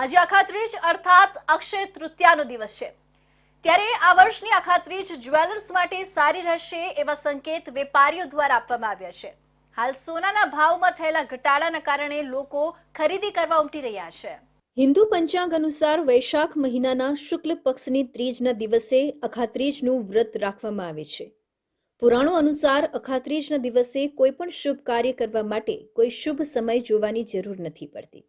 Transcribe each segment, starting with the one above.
આજે અખાત્રીજ અર્થાત અક્ષય તૃતીયાનો દિવસ છે. ત્યારે આ વર્ષની અખાત્રીજ જ્વેલર્સ માટે સારી રહેશે એવા સંકેત વેપારીઓ દ્વારા આપવામાં આવ્યા છે. હાલ સોનાના ભાવમાં થયેલા ઘટાડાના કારણે લોકો ખરીદી કરવા ઉમટી રહ્યા છે. હિન્દુ પંચાંગ અનુસાર વૈશાખ મહિનાના શુક્લ પક્ષની ત્રીજના દિવસે અખાત્રીજનું વ્રત રાખવામાં આવે છે. પુરાણો અનુસાર અખાત્રીજના દિવસે કોઈ પણ શુભ કાર્ય કરવા માટે કોઈ શુભ સમય જોવાની જરૂર નથી પડતી.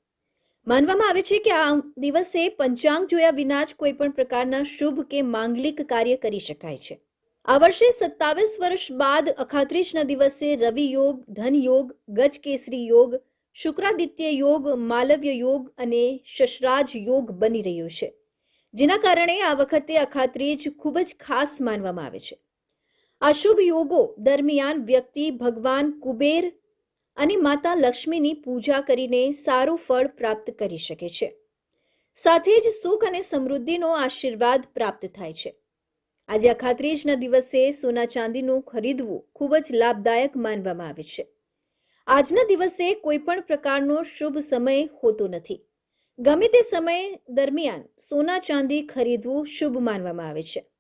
માનવામાં આવે છે કે આ દિવસે પંચાંગ જોયા વિના જ કોઈ પણ પ્રકારના શુભ કે માંગલિક કાર્ય કરી શકાય છે. આ વર્ષે સત્તાવીસ વર્ષ બાદ અખાત્રીજના દિવસે રવિ યોગ, ધન યોગ, ગજ કેસરી યોગ, શુક્રાદિત્ય યોગ, માલવ્ય યોગ અને શશરાજ યોગ બની રહ્યો છે. જેના કારણે આ વખતે અખાત્રીજ ખૂબ જ ખાસ માનવામાં આવે છે. આ શુભ યોગો દરમિયાન વ્યક્તિ ભગવાન કુબેર અને માતા લક્ષ્મીની પૂજા કરીને સારું ફળ પ્રાપ્ત કરી શકે છે. સાથે જ સુખ અને સમૃદ્ધિનો આશીર્વાદ પ્રાપ્ત થાય છે. આજે અખાત્રીજના દિવસે સોના ચાંદીનું ખરીદવું ખૂબ જ લાભદાયક માનવામાં આવે છે. આજના દિવસે કોઈ પણ પ્રકારનો શુભ સમય હોતો નથી. ગમે તે સમય દરમિયાન સોના ચાંદી ખરીદવું શુભ માનવામાં આવે છે.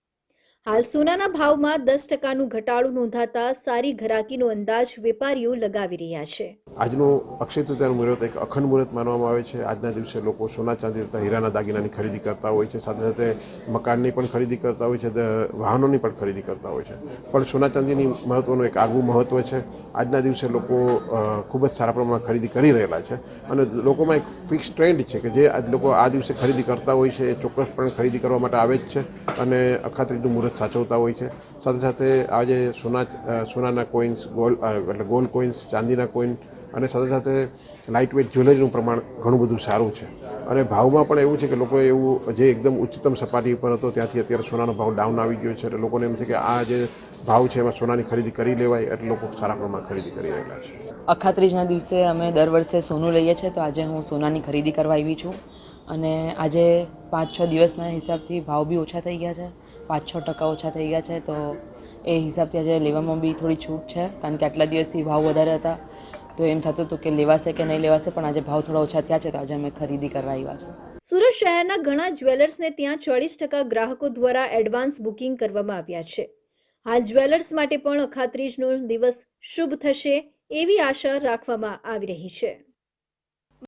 હાલ સોનાના ભાવમાં દસ ટકાનું ઘટાડો નોંધાતા સારી ઘરાકીનો અંદાજ વેપારીઓ લગાવી રહ્યા છે. આજનું અક્ષય તૃતીયાનું મુહૂર્ત એક અખંડ મુહૂર્ત માનવામાં આવે છે. આજના દિવસે લોકો સોના ચાંદી તથા હીરાના દાગીનાની ખરીદી કરતા હોય છે. સાથે સાથે મકાનની પણ ખરીદી કરતા હોય છે. વાહનોની પણ ખરીદી કરતા હોય છે. પણ સોના ચાંદીની મહત્ત્વનું એક આગવું મહત્ત્વ છે. આજના દિવસે લોકો ખૂબ જ સારા પ્રમાણમાં ખરીદી કરી રહેલા છે. અને લોકોમાં એક ફિક્સ ટ્રેન્ડ છે કે જે લોકો આ દિવસે ખરીદી કરતા હોય છે એ ચોક્કસપણે ખરીદી કરવા માટે આવે જ છે અને અખાત્રીજનું મુહૂર્ત સાચવતા હોય છે. સાથે સાથે આજે સોના સોનાના કોઇન્સ ગોલ્ડ એટલે ગોલ્ડ કોઇન્સ ચાંદીના કોઇન અને સાથે સાથે લાઇટ વેઇટ જ્વેલરીનું પ્રમાણ ઘણું બધું સારું છે. અને ભાવમાં પણ એવું છે કે લોકો એવું જે એકદમ ઉચ્ચતમ સપાટી પર હતો, ત્યાંથી અત્યારે સોનાનો ભાવ ડાઉન આવી ગયો છે. એટલે લોકોને એમ છે કે આ જે ભાવ છે એમાં સોનાની ખરીદી કરી લેવાય એટલે લોકો સારા પ્રમાણમાં ખરીદી કરી રહેલા છે. અખાત્રીજના દિવસે અમે દર વર્ષે સોનું લઈએ છીએ, તો આજે હું સોનાની ખરીદી કરવા આવી છું. અને આજે પાંચ છ દિવસના હિસાબથી ભાવ બી ઓછા થઈ ગયા છે પાંચ છ ટકા ઓછા થઈ ગયા છે, તો એ હિસાબથી આજે લેવામાં બી થોડી છૂટ છે, કારણ કે આટલા દિવસથી ભાવ વધારે હતા. તો એમ થતું હતું કે લેવાશે કે નહીં લેવાશે, પણ આજે ભાવ થોડા ઓછા થયા છે તો આજે અમે ખરીદી કરવા આવ્યા છે સુરત શહેરના ઘણા જ્વેલર્સને ત્યાં ચોવીસ ટકા ગ્રાહકો દ્વારા એડવાન્સ બુકિંગ કરવામાં આવ્યા છે. હાલ જ્વેલર્સ માટે પણ અખાત્રીજનો દિવસ શુભ થશે એવી આશા રાખવામાં આવી રહી છે.